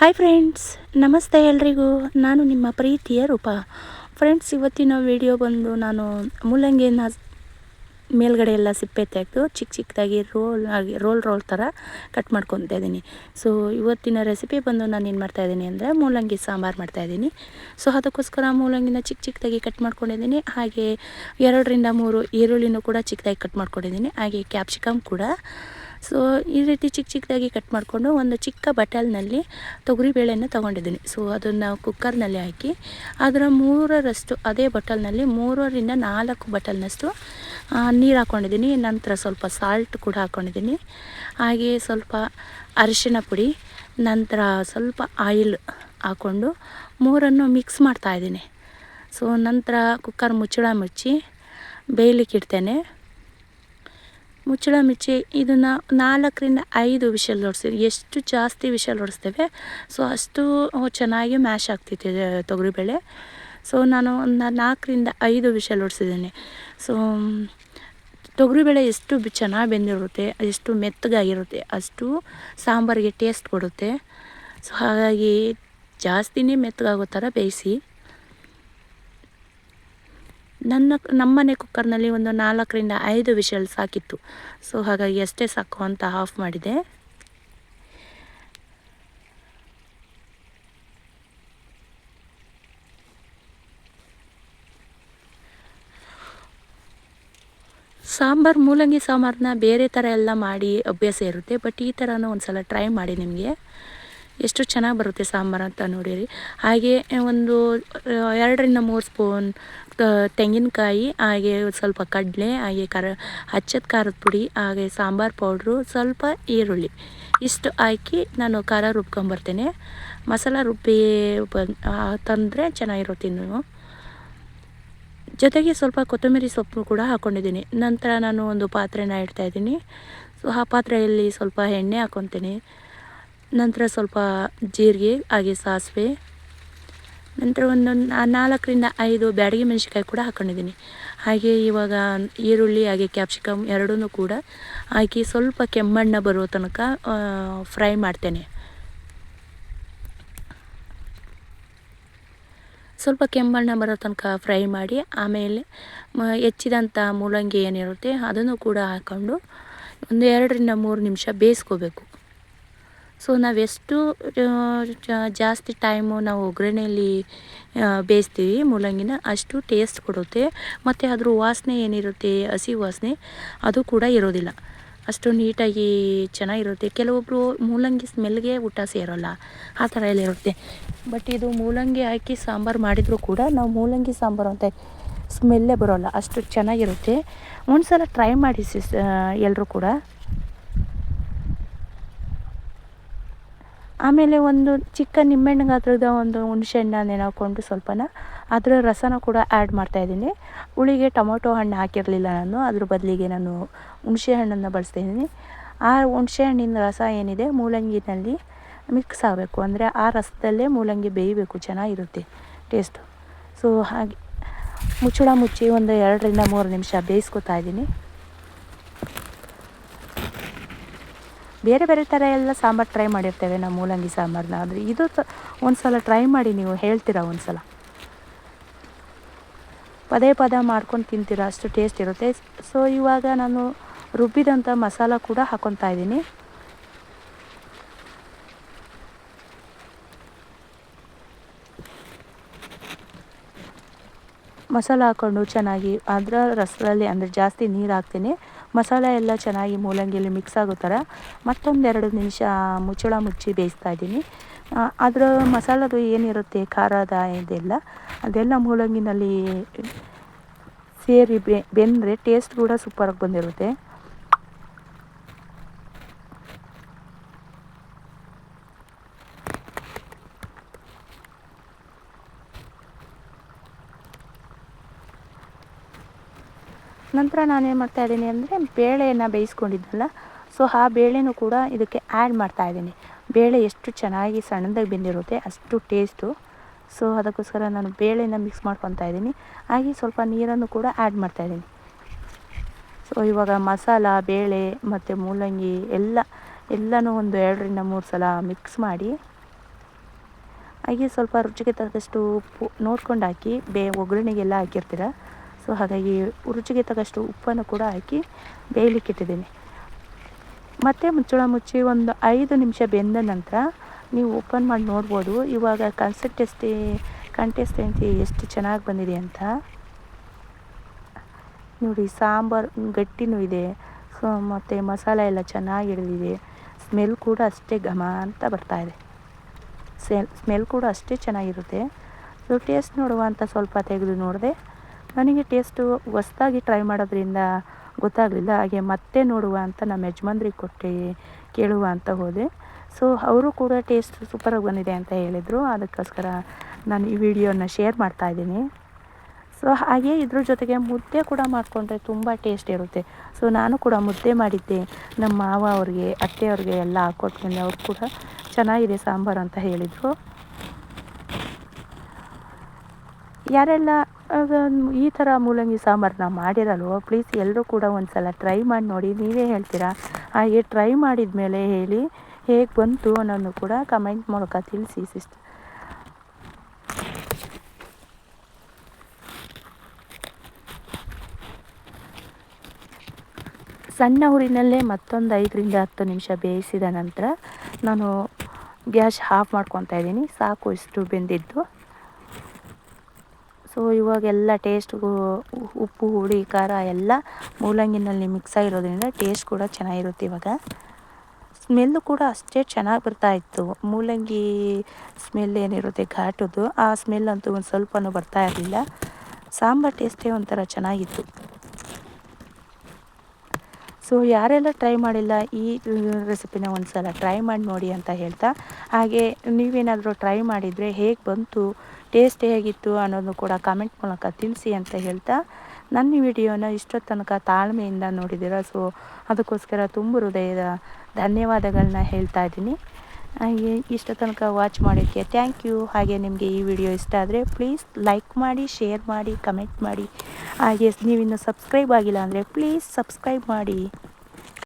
Hi friends ನಮಸ್ತೆ ಎಲ್ರಿಗೂ. ನಾನು ನಿಮ್ಮ ಪ್ರೀತಿಯ ರೂಪ. ಫ್ರೆಂಡ್ಸ್ ಇವತ್ತಿನ ವಿಡಿಯೋ ಬಂದು ನಾನು ಮೂಲಂಗಿನ ಮೇಲ್ಗಡೆ ಎಲ್ಲ ಸಿಪ್ಪೆ ತೆಗೆದು ಚಿಕ್ಕ ಚಿಕ್ಕದಾಗಿ ರೋಲ್ ಆಗಿ ರೋಲ್ ರೋಲ್ ಥರ ಕಟ್ ಮಾಡ್ಕೊತಾ ಇದ್ದೀನಿ. ಸೊ ಇವತ್ತಿನ ರೆಸಿಪಿ ಬಂದು ನಾನು ಏನು ಮಾಡ್ತಾಯಿದ್ದೀನಿ ಅಂದರೆ ಮೂಲಂಗಿ ಸಾಂಬಾರು ಮಾಡ್ತಾಯಿದ್ದೀನಿ ಸೊ ಅದಕ್ಕೋಸ್ಕರ ಮೂಲಂಗಿನ ಚಿಕ್ಕ ಚಿಕ್ಕದಾಗಿ ಕಟ್ ಮಾಡ್ಕೊಂಡಿದ್ದೀನಿ. ಹಾಗೆ ಎರಡರಿಂದ ಮೂರು ಈರುಳ್ಳಿನೂ ಕೂಡ ಚಿಕ್ಕದಾಗಿ ಕಟ್ ಮಾಡ್ಕೊಂಡಿದ್ದೀನಿ. ಹಾಗೆ ಕ್ಯಾಪ್ಸಿಕಮ್ ಕೂಡ. ಸೊ ಈ ರೀತಿ ಚಿಕ್ಕ ಚಿಕ್ಕದಾಗಿ ಕಟ್ ಮಾಡಿಕೊಂಡು ಒಂದು ಚಿಕ್ಕ ಬಟಲ್ನಲ್ಲಿ ತೊಗರಿಬೇಳೆಯನ್ನು ತೊಗೊಂಡಿದ್ದೀನಿ. ಸೊ ಅದನ್ನು ಕುಕ್ಕರ್ನಲ್ಲಿ ಹಾಕಿ ಅದರ ಮೂರರಷ್ಟು ಅದೇ ಬಟಲ್ನಲ್ಲಿ ಮೂರರಿಂದ ನಾಲ್ಕು ಬಟಲ್ನಷ್ಟು ನೀರು ಹಾಕ್ಕೊಂಡಿದ್ದೀನಿ ನಂತರ ಸ್ವಲ್ಪ ಸಾಲ್ಟ್ ಕೂಡ ಹಾಕ್ಕೊಂಡಿದ್ದೀನಿ ಹಾಗೆ ಸ್ವಲ್ಪ ಅರಿಶಿನ ಪುಡಿ, ನಂತರ ಸ್ವಲ್ಪ ಆಯಿಲ್ ಹಾಕ್ಕೊಂಡು ಮೂರನ್ನು ಮಿಕ್ಸ್ ಮಾಡ್ತಾಯಿದ್ದೀನಿ ಸೊ ನಂತರ ಕುಕ್ಕರ್ ಮುಚ್ಚಳ ಮುಚ್ಚಿ ಬೇಯಲಿಕ್ಕೆ ಇಡ್ತೇನೆ ಮುಚ್ಚಳ ಮುಚ್ಚಿ ಇದನ್ನು ನಾಲ್ಕರಿಂದ ಐದು ವಿಷಲ್ ಹೊಡ್ಸಿ ಎಷ್ಟು ಜಾಸ್ತಿ ವಿಷಲ್ ಹೊಡಿಸ್ತೇವೆ ಸೊ ಅಷ್ಟು ಚೆನ್ನಾಗಿ ಮ್ಯಾಶ್ ಆಗ್ತೈತೆ ತೊಗರಿಬೇಳೆ ಸೊ ನಾನು ಒಂದು ನಾಲ್ಕರಿಂದ ಐದು ವಿಷಲ್ ಹೊಡ್ಸಿದ್ದೀನಿ. ಸೊ ತೊಗರಿಬೇಳೆ ಎಷ್ಟು ಚೆನ್ನಾಗಿ ಬೆಂದಿರುತ್ತೆ, ಎಷ್ಟು ಮೆತ್ತಗಾಗಿರುತ್ತೆ, ಅಷ್ಟು ಸಾಂಬಾರಿಗೆ ಟೇಸ್ಟ್ ಕೊಡುತ್ತೆ. ಸೊ ಹಾಗಾಗಿ ಜಾಸ್ತಿನೇ ಮೆತ್ತಗಾಗೋ ಥರ ಬೇಯಿಸಿ. ನನ್ನ ನಮ್ಮನೆ ಕುಕ್ಕರ್ನಲ್ಲಿ ಒಂದು ನಾಲ್ಕರಿಂದ ಐದು ವಿಷಲ್ ಸಾಕಿತ್ತು ಸೊ, ಹಾಗಾಗಿ ಅಷ್ಟೇ ಸಾಕು ಅಂತ ಆಫ್ ಮಾಡಿದೆ. ಸಾಂಬಾರು, ಮೂಲಂಗಿ ಸಾಂಬಾರನ್ನ ಬೇರೆ ಥರ ಎಲ್ಲ ಮಾಡಿ ಅಭ್ಯಾಸ ಇರುತ್ತೆ, ಬಟ್ ಈ ಥರನೂ ಒಂದು ಸಲ ಟ್ರೈ ಮಾಡಿ ನಿಮಗೆ. ಎಷ್ಟು ಚೆನ್ನಾಗಿ ಬರುತ್ತೆ ಸಾಂಬಾರು ಅಂತ ನೋಡಿರಿ. ಹಾಗೆ ಒಂದು ಎರಡರಿಂದ ಮೂರು ಸ್ಪೂನ್ ತೆಂಗಿನಕಾಯಿ, ಹಾಗೆ ಸ್ವಲ್ಪ ಕಡಲೆ, ಹಾಗೆ ಖಾರ ಹಚ್ಚದ ಖಾರದ ಪುಡಿ, ಹಾಗೆ ಸಾಂಬಾರು ಪೌಡ್ರು, ಸ್ವಲ್ಪ ಈರುಳ್ಳಿ. ಇಷ್ಟು ಹಾಕಿ ನಾನು ಖಾರ ರುಬ್ಕೊಂಬರ್ತೇನೆ. ಮಸಾಲ ರುಬ್ಬಿ ತಂದರೆ ಚೆನ್ನಾಗಿರುತ್ತೆ ನೀವು ಜೊತೆಗೆ ಸ್ವಲ್ಪ ಕೊತ್ತಂಬರಿ ಸೊಪ್ಪು ಕೂಡ ಹಾಕ್ಕೊಂಡಿದ್ದೀನಿ ನಂತರ ನಾನು ಒಂದು ಪಾತ್ರೆನ ಇಡ್ತಾಯಿದ್ದೀನಿ ಸೊ, ಆ ಪಾತ್ರೆಯಲ್ಲಿ ಸ್ವಲ್ಪ ಎಣ್ಣೆ ಹಾಕ್ಕೊತೀನಿ ನಂತರ ಸ್ವಲ್ಪ ಜೀರಿಗೆ, ಹಾಗೆ ಸಾಸಿವೆ. ನಂತರ ಒಂದು ನಾಲ್ಕರಿಂದ ಐದು ಬ್ಯಾಡಗಿ ಮೆಣಸಿನ್ಕಾಯಿ ಕೂಡ ಹಾಕ್ಕೊಂಡಿದ್ದೀನಿ ಹಾಗೆ ಇವಾಗ ಈರುಳ್ಳಿ, ಹಾಗೆ ಕ್ಯಾಪ್ಸಿಕಮ್ ಎರಡೂ ಕೂಡ ಹಾಕಿ ಸ್ವಲ್ಪ ಕೆಮ್ಮಣ್ಣ ಬರೋ ತನಕ ಫ್ರೈ ಮಾಡ್ತೇನೆ. ಸ್ವಲ್ಪ ಕೆಂಬಣ್ಣ ಬರೋ ತನಕ ಫ್ರೈ ಮಾಡಿ, ಆಮೇಲೆ ಹೆಚ್ಚಿದಂಥ ಮೂಲಂಗಿ ಏನಿರುತ್ತೆ ಅದನ್ನು ಕೂಡ ಹಾಕ್ಕೊಂಡು ಒಂದು ಎರಡರಿಂದ ಮೂರು ನಿಮಿಷ ಬೇಯಿಸ್ಕೋಬೇಕು. ಸೊ ನಾವೆಷ್ಟು ಜಾಸ್ತಿ ಟೈಮು ನಾವು ಒಗ್ಗರಣೆಯಲ್ಲಿ ಬೇಯಿಸ್ತೀವಿ, ಮೂಲಂಗಿನ ಅಷ್ಟು ಟೇಸ್ಟ್ ಕೊಡುತ್ತೆ. ಮತ್ತು ಅದ್ರ ವಾಸನೆ ಏನಿರುತ್ತೆ, ಹಸಿ ವಾಸನೆ, ಅದು ಕೂಡ ಇರೋದಿಲ್ಲ. ಅಷ್ಟು ನೀಟಾಗಿ ಚೆನ್ನಾಗಿರುತ್ತೆ. ಕೆಲವೊಬ್ಬರು ಮೂಲಂಗಿ ಸ್ಮೆಲ್ಗೆ ಊಟ ಸೇರೋಲ್ಲ, ಆ ಥರ ಎಲ್ಲ ಇರುತ್ತೆ. ಬಟ್ ಇದು ಮೂಲಂಗಿ ಹಾಕಿ ಸಾಂಬಾರು ಮಾಡಿದರೂ ಕೂಡ ನಾವು ಮೂಲಂಗಿ ಸಾಂಬಾರು ಅಂತ ಸ್ಮೆಲ್ಲೇ ಬರೋಲ್ಲ. ಅಷ್ಟು ಚೆನ್ನಾಗಿರುತ್ತೆ. ಒಂದು ಸಲ ಟ್ರೈ ಮಾಡಿ ಸಿಸ್ ಎಲ್ಲರೂ ಕೂಡ. ಆಮೇಲೆ ಒಂದು ಚಿಕ್ಕ ನಿಂಬೆಹಣ್ಣು ಗಾತ್ರದ ಒಂದು ಹುಣಸೆಹಣ್ಣ ನೆನೆಹಾಕ್ಕೊಂಡು ಸ್ವಲ್ಪನ. ಅದರ ರಸನ ಕೂಡ ಆ್ಯಡ್ ಮಾಡ್ತಾಯಿದ್ದೀನಿ ಹುಳಿಗೆ ಟೊಮೊಟೊ ಹಣ್ಣು ಹಾಕಿರಲಿಲ್ಲ ನಾನು. ಅದ್ರ ಬದಲಿಗೆ ನಾನು ಹುಣಸೆ ಹಣ್ಣನ್ನು ಬಳಸ್ತಾಯಿದ್ದೀನಿ ಆ ಹುಣಸೆ ಹಣ್ಣಿನ ರಸ ಏನಿದೆ? ಮೂಲಂಗಿನಲ್ಲಿ ಮಿಕ್ಸ್ ಆಗಬೇಕು. ಅಂದರೆ ಆ ರಸದಲ್ಲೇ ಮೂಲಂಗಿ ಬೇಯಬೇಕು. ಚೆನ್ನಾಗಿರುತ್ತೆ ಟೇಸ್ಟು ಸೊ ಹಾಗೆ ಮುಚ್ಚಳ ಮುಚ್ಚಿ ಒಂದು ಎರಡರಿಂದ ಮೂರು ನಿಮಿಷ ಬೇಯಿಸ್ಕೊತಾ ಇದ್ದೀನಿ. ಬೇರೆ ಬೇರೆ ಥರ ಎಲ್ಲ ಸಾಂಬಾರು ಟ್ರೈ ಮಾಡಿರ್ತೇವೆ ನಾವು ಮೂಲಂಗಿ ಸಾಂಬಾರನ್ನ ಆದರೆ ಇದು ಒಂದು ಸಲ ಟ್ರೈ ಮಾಡಿ ನೀವು ಹೇಳ್ತೀರಾ ಒಂದು ಸಲ ಪದೇ ಪದ ಮಾಡ್ಕೊಂಡು ತಿಂತೀರ? ಅಷ್ಟು ಟೇಸ್ಟ್ ಇರುತ್ತೆ. ಸೊ ಇವಾಗ ನಾನು ರುಬ್ಬಿದಂಥ ಮಸಾಲ ಕೂಡ ಹಾಕೊತಾ ಇದ್ದೀನಿ. ಮಸಾಲ ಹಾಕ್ಕೊಂಡು ಚೆನ್ನಾಗಿ ಅದರ ರಸದಲ್ಲಿ ಅಂದರೆ ಜಾಸ್ತಿ ನೀರು ಹಾಕ್ತೀನಿ. ಮಸಾಲ ಎಲ್ಲ ಚೆನ್ನಾಗಿ ಮೂಲಂಗಿಯಲ್ಲಿ ಮಿಕ್ಸ್ ಆಗೋ ಥರ ಮತ್ತೊಂದೆರಡು ನಿಮಿಷ ಮುಚ್ಚಳ ಮುಚ್ಚಿ ಬೇಯಿಸ್ತಾ ಇದ್ದೀನಿ. ಅದರ ಮಸಾಲದು ಏನಿರುತ್ತೆ, ಖಾರದ ಇದೆಲ್ಲ, ಅದೆಲ್ಲ ಮೂಲಂಗಿನಲ್ಲಿ ಸೇರಿ ಬೆಂದರೆ ಟೇಸ್ಟ್ ಕೂಡ ಸೂಪರಾಗಿ ಬಂದಿರುತ್ತೆ. ನಂತರ ನಾನೇನು ಮಾಡ್ತಾಯಿದ್ದೀನಿ ಅಂದರೆ ಬೇಳೆಯನ್ನು ಬೇಯಿಸ್ಕೊಂಡಿದ್ದಲ್ಲ ಸೊ ಆ ಬೇಳೆನೂ ಕೂಡ ಇದಕ್ಕೆ ಆ್ಯಡ್ ಮಾಡ್ತಾಯಿದ್ದೀನಿ ಬೇಳೆ ಎಷ್ಟು ಚೆನ್ನಾಗಿ ಸಣ್ಣದಾಗಿ ಬೆಂದಿರುತ್ತೆ, ಅಷ್ಟು ಟೇಸ್ಟು ಸೊ ಅದಕ್ಕೋಸ್ಕರ ನಾನು ಬೇಳೆನ ಮಿಕ್ಸ್ ಮಾಡ್ಕೊತಾ ಇದ್ದೀನಿ. ಹಾಗೆ ಸ್ವಲ್ಪ ನೀರನ್ನು ಕೂಡ ಆ್ಯಡ್ ಮಾಡ್ತಾಯಿದ್ದೀನಿ ಸೊ ಇವಾಗ ಮಸಾಲ, ಬೇಳೆ ಮತ್ತು ಮೂಲಂಗಿ ಎಲ್ಲ, ಎಲ್ಲನೂ ಒಂದು ಎರಡರಿಂದ ಮೂರು ಸಲ ಮಿಕ್ಸ್ ಮಾಡಿ, ಹಾಗೆ ಸ್ವಲ್ಪ ರುಚಿಗೆ ತಕ್ಕಷ್ಟು ಉಪ್ಪು ನೋಡ್ಕೊಂಡು ಹಾಕಿ ಬೇ ಒಗ್ಗರಣೆಗೆಲ್ಲ ಹಾಕಿರ್ತೀರ? ಸೊ ಹಾಗಾಗಿ ರುಚಿಗೆ ತಕ್ಕಷ್ಟು ಉಪ್ಪನ್ನು ಕೂಡ ಹಾಕಿ ಬೇಯಲಿಕ್ಕೆ ಇಟ್ಟಿದ್ದೀನಿ. ಮತ್ತು ಮುಚ್ಚಳ ಮುಚ್ಚಿ ಒಂದು ಐದು ನಿಮಿಷ ಬೆಂದ ನಂತರ ನೀವು ಓಪನ್ ಮಾಡಿ ನೋಡ್ಬೋದು. ಇವಾಗ ಕನ್ಸಿಸ್ಟೆನ್ಸಿ ಕನ್ಸಿಸ್ಟೆನ್ಸಿ ಎಷ್ಟು ಚೆನ್ನಾಗಿ ಬಂದಿದೆ ಅಂತ. ನೋಡಿ, ಸಾಂಬಾರು ಗಟ್ಟಿನೂ ಇದೆ. ಸೊ ಮತ್ತು ಮಸಾಲೆ ಎಲ್ಲ ಚೆನ್ನಾಗಿ ಹಿಡಿದಿದೆ ಸ್ಮೆಲ್ ಕೂಡ ಅಷ್ಟೇ ಘಮ ಅಂತ ಬರ್ತಾಯಿದೆ ಸ್ಮೆಲ್ ಸ್ಮೆಲ್ ಕೂಡ ಅಷ್ಟೇ ಚೆನ್ನಾಗಿರುತ್ತೆ. ಸೊ ಟೇಸ್ಟ್ ನೋಡುವ ಅಂತ ಸ್ವಲ್ಪ ತೆಗೆದು ನೋಡಿದೆ. ನನಗೆ ಟೇಸ್ಟು ಹೊಸ್ದಾಗಿ ಟ್ರೈ ಮಾಡೋದ್ರಿಂದ ಗೊತ್ತಾಗಲಿಲ್ಲ. ಹಾಗೆ ಮತ್ತೆ ನೋಡುವ ಅಂತ ನಮ್ಮ ಯಜಮಾನ್ರಿಗೆ ಕೊಟ್ಟು ಕೇಳುವ ಅಂತ ಹೋದೆ. ಸೊ ಅವರು ಕೂಡ ಟೇಸ್ಟ್ ಸೂಪರಾಗಿ ಬಂದಿದೆ ಅಂತ ಹೇಳಿದರು. ಅದಕ್ಕೋಸ್ಕರ ನಾನು ಈ ವಿಡಿಯೋನ ಶೇರ್ ಮಾಡ್ತಾಯಿದ್ದೀನಿ ಸೊ ಹಾಗೆ ಇದ್ರ ಜೊತೆಗೆ ಮುದ್ದೆ ಕೂಡ ಮಾಡಿಕೊಂಡ್ರೆ ತುಂಬ ಟೇಸ್ಟ್ ಇರುತ್ತೆ. ಸೊ ನಾನು ಕೂಡ ಮುದ್ದೆ ಮಾಡಿದ್ದೆ. ನಮ್ಮ ಮಾವ ಅವ್ರಿಗೆ ಅತ್ತೆಯವ್ರಿಗೆ ಎಲ್ಲ ಹಾಕೊಟ್ಕೊಂಡು ಅವ್ರು ಕೂಡ ಚೆನ್ನಾಗಿದೆ ಸಾಂಬಾರು ಅಂತ ಹೇಳಿದರು. ಯಾರೆಲ್ಲ ಈ ಥರ ಮೂಲಂಗಿ ಸಾಂಬಾರನ್ನ ಮಾಡಿರಲ್ವೋ? ಪ್ಲೀಸ್ ಎಲ್ಲರೂ ಕೂಡ ಒಂದು ಸಲ ಟ್ರೈ ಮಾಡಿ ನೋಡಿ. ನೀವೇ ಹೇಳ್ತೀರಾ? ಹಾಗೆ ಟ್ರೈ ಮಾಡಿದ ಮೇಲೆ ಹೇಳಿ, ಹೇಗೆ ಬಂತು ಅನ್ನೋದು ಕೂಡ ಕಮೆಂಟ್ ಮೂಲಕ ತಿಳಿಸಿ ಸಿಸ್ಟರ್ ಸಣ್ಣ ಊರಿನಲ್ಲೇ ಮತ್ತೊಂದು ಐದರಿಂದ ಹತ್ತು ನಿಮಿಷ ಬೇಯಿಸಿದ ನಂತರ ನಾನು ಗ್ಯಾಸ್ ಆಫ್ ಮಾಡ್ಕೊತಾ ಇದ್ದೀನಿ. ಸಾಕು, ಇಷ್ಟು ಬೆಂದಿದ್ದು. ಸೊ ಇವಾಗೆಲ್ಲ ಟೇಸ್ಟ್ಗೂ ಉಪ್ಪು, ಹುಳಿ, ಖಾರ ಎಲ್ಲ ಮೂಲಂಗಿನಲ್ಲಿ ಮಿಕ್ಸ್ ಆಗಿರೋದ್ರಿಂದ ಟೇಸ್ಟ್ ಕೂಡ ಚೆನ್ನಾಗಿರುತ್ತೆ ಇವಾಗ. ಸ್ಮೆಲ್ಲು ಕೂಡ ಅಷ್ಟೇ ಚೆನ್ನಾಗಿ ಬರ್ತಾ ಇತ್ತು. ಮೂಲಂಗಿ ಸ್ಮೆಲ್ ಏನಿರುತ್ತೆ ಘಾಟದ್ದು, ಆ ಸ್ಮೆಲ್ ಅಂತೂ ಒಂದು ಸ್ವಲ್ಪನೂ ಬರ್ತಾ ಇರಲಿಲ್ಲ. ಸಾಂಬಾರು ಟೇಸ್ಟೇ ಒಂಥರ ಚೆನ್ನಾಗಿತ್ತು. ಸೊ ಯಾರೆಲ್ಲ ಟ್ರೈ ಮಾಡಿಲ್ಲ ಈ ರೆಸಿಪಿನ ಒಂದು ಸಲ ಟ್ರೈ ಮಾಡಿ ನೋಡಿ ಅಂತ ಹೇಳ್ತಾ, ಹಾಗೆ ನೀವೇನಾದರೂ ಟ್ರೈ ಮಾಡಿದರೆ ಹೇಗೆ ಬಂತು ಟೇಸ್ಟ್ ಹೇಗಿತ್ತು ಅನ್ನೋದು ಕೂಡ ಕಾಮೆಂಟ್ ಮೂಲಕ ತಿಳಿಸಿ ಅಂತ ಹೇಳ್ತಾ, ನನ್ನ ವಿಡಿಯೋನ ಇಷ್ಟೊತ್ತು ತನಕ ತಾಳ್ಮೆಯಿಂದ ನೋಡಿದ್ದೀರ. ಸೊ ಅದಕ್ಕೋಸ್ಕರ ತುಂಬ ಹೃದಯದ ಧನ್ಯವಾದಗಳನ್ನ ಹೇಳ್ತಾ ಇದ್ದೀನಿ. ಹಾಗೆ ಇಷ್ಟ ತನಕ ವಾಚ್ ಮಾಡೋಕ್ಕೆ ಥ್ಯಾಂಕ್ ಯು ಹಾಗೆ ನಿಮಗೆ ಈ ವಿಡಿಯೋ ಇಷ್ಟ ಆದರೆ ಪ್ಲೀಸ್ ಲೈಕ್ ಮಾಡಿ ಶೇರ್ ಮಾಡಿ ಕಮೆಂಟ್ ಮಾಡಿ. ಹಾಗೆ ನೀವಿನ್ನು ಸಬ್ಸ್ಕ್ರೈಬ್ ಆಗಿಲ್ಲ ಅಂದರೆ ಪ್ಲೀಸ್ ಸಬ್ಸ್ಕ್ರೈಬ್ ಮಾಡಿ.